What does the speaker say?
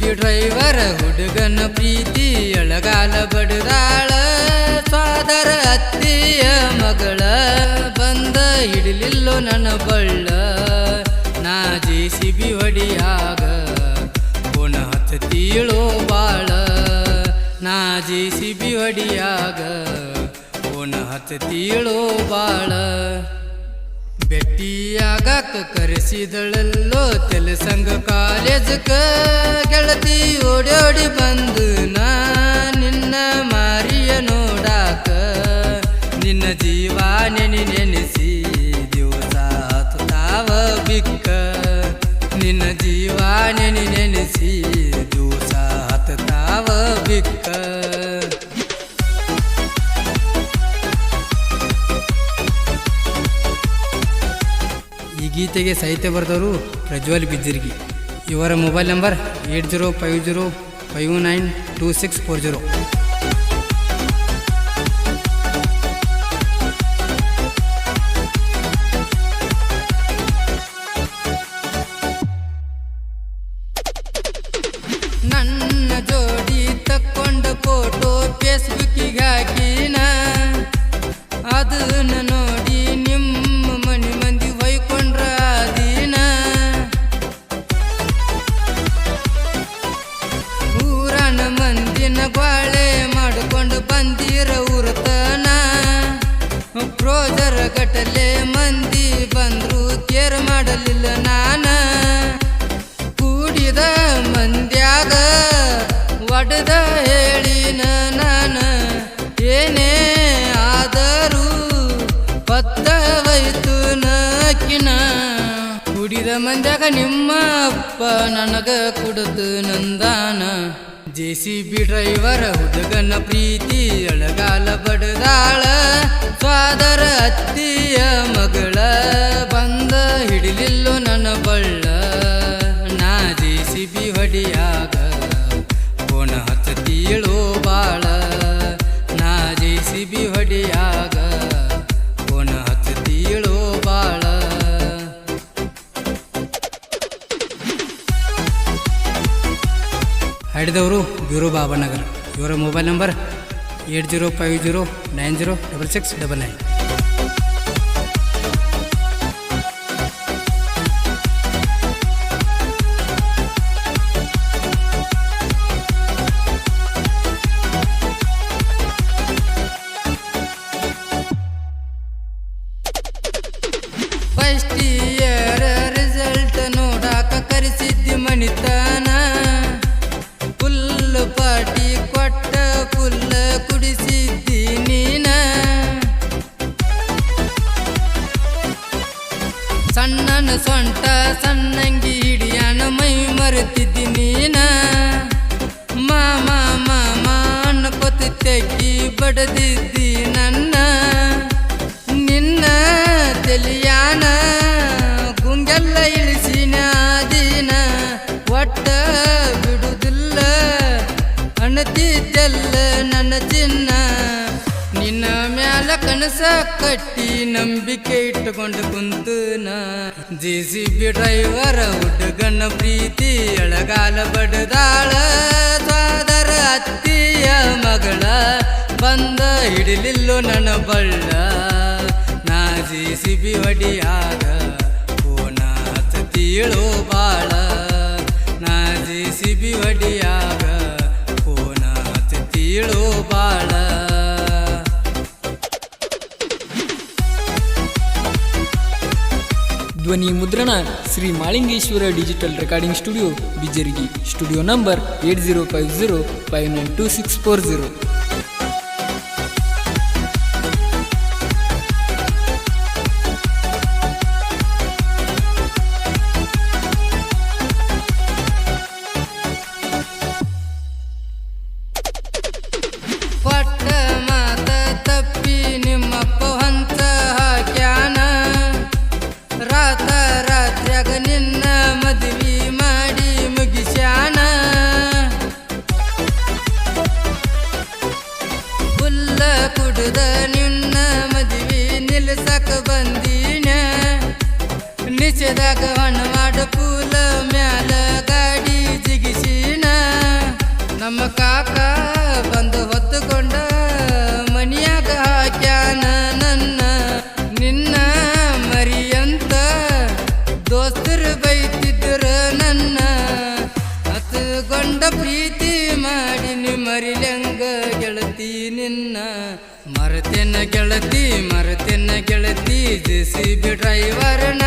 B driver, ಹುಡುಗನ ಪ್ರೀತಿ, ಎಳಗಾಲ ಬಡದಾಳ ಸಾದರ ಅತ್ತಿಯ ಮಗಳ ಬಂದ ಹಿಡಲಿಲ್ಲೋ ನನ್ನ ಬಳ್ಳ. ನಾ ಜೆ ಸಿ ಬಿ ಹೊಡಿಯಾಗ ಪುನ ತೀಳೋ ಬಾಳ. ನಾ ಜೆ ಸಿ ಬಿ ಹೊಡಿಯಾಗ ಪುನ ಹತ್ತೀಳೋ ಬಾಳ. ಭೆಟ್ಟಿಯಾಗಾಕ ಕರೆಸಿದಳಲ್ಲೋ ತೆಲಸಂಗ ಕಾಲೇಜಕ ಗೆಳತಿ ಓಡೋಡಿ ಬಂದು ನಾ ನಿನ್ನ ಮಾರಿಯ ನೋಡಾಕ ನಿನ್ನ ಜೀವ ನೆನಿ ನೆನೆಸಿ ದಿವಸ ತಾವ ಬಿಕ್ಕ ನಿನ್ನ ಜೀವ ನೆನಿ ನೆನೆಸಿ ದಿವಸ ತಾವ ಬಿಕ್ಕ ಈ ಗೀತೆಗೆ ಸಾಹಿತ್ಯ ಬರೆದವರು ಪ್ರಜ್ವಲ್ ಬಿದ್ದಿರ್ಗಿ ಇವರ mobile number eight zero five zero five nine two six four zero. ಗ್ವಾಳೆ ಮಾಡಿಕೊಂಡು ಬಂದಿರ ಉರತನ. ಪ್ರೋಜರ ಗಟ್ಟಲೆ ಮಂದಿ ಬಂದ್ರು ಕೇರ್ ಮಾಡಲಿಲ್ಲ ನಾನ. ಕೂಡಿದ ಮಂದ್ಯಾಗ ಒಡೆದ ಹೇಳಿನ ನಾನ. ಏನೇ ಆದರೂ ಪತ್ತವೈತು ನಕ್ಕಿನ ಕುಡಿದ ಮಂದ್ಯಾಗ ನಿಮ್ಮ ಅಪ್ಪ ನನಗ ಕುಡಿದು ನಂದಾನ. ಜೆ ಸಿ ಬಿ ಡ್ರೈವರ್ ಹುಡುಗನ ಪ್ರೀತಿ ಅಳಗಾಲ ಬಡದಾಳ ಹಾಡಿದವರು ಬ್ಯೂರೋ ಬಾಬಾನಗರ್. ಇವರ mobile number eight zero five zero nine zero double six double nine. First year result ನೋಡಾಕ ಕರೆಸಿದ್ದಿ ಮನಿತನ ತೆಗ್ಗಿ ಬಡದಿದ್ದಿ ನನ್ನ, ನಿನ್ನ ತೆಲಿಯಾನ ಗುಂಗೆಲ್ಲ ಇಳಿಸಿನ ದಿನ. ಒಟ್ಟ ಬಿಡುದಿಲ್ಲ, ಅಣತಿದ್ದೆಲ್ಲ ನನ್ನ ಚಿನ್ನ. ನಿನ್ನ ಮ್ಯಾಲ ಕನಸ ಕಟ್ಟಿ ನಂಬಿಕೆ ಇಟ್ಟುಕೊಂಡು ಕುಂತನ ಜೆ ಸಿ ಬಿ ಡ್ರೈವರ್ ಹುಡುಗನ ಪ್ರೀತಿ, ಎಳಗಾಲ ಬಡದಾಳ, ಸ್ವಾದರ ಅತ್ತಿಯ ಮಗಳ. ಬಂದ ಹಿಡಿಲಿಲ್ಲೋ ನನ್ನ ಬಳ್ಳ. ನಾಜಿ ಸಿಬಿ ಹೊಡಿಯಾಗ ಕೋನ ಹತ್ತೀಳೋ ಬಾಳ. ನಾ ಸಿಬಿ ಕೋನ ಹತ್ತೀಳೋ ಬಾಳ. ಧ್ವನಿ ಮುದ್ರಣ Shri Malingeshwara digital recording studio, Bijargi. Studio number eight zero five zero five nine two six four zero. ಕುಡ್ದ ನಿನ್ನ ಮದ್ವಿ ನಿಲ್ಸಕ ಬಂದೀನ? ನಿಚದಾಗ ಹಣ ಮಾಡ ಪೂಲ ಮ್ಯಾಲ ಗಾಡಿ ಜಿಗಿಸಿನ? ನಮ್ಮ ಕಾಕ ಬಂದು ಗೆಳತಿ ಮರತೆನ ಗೆಳತಿ ಜೆ ಸಿ ಬಿ ಡ್ರೈವರ್ನ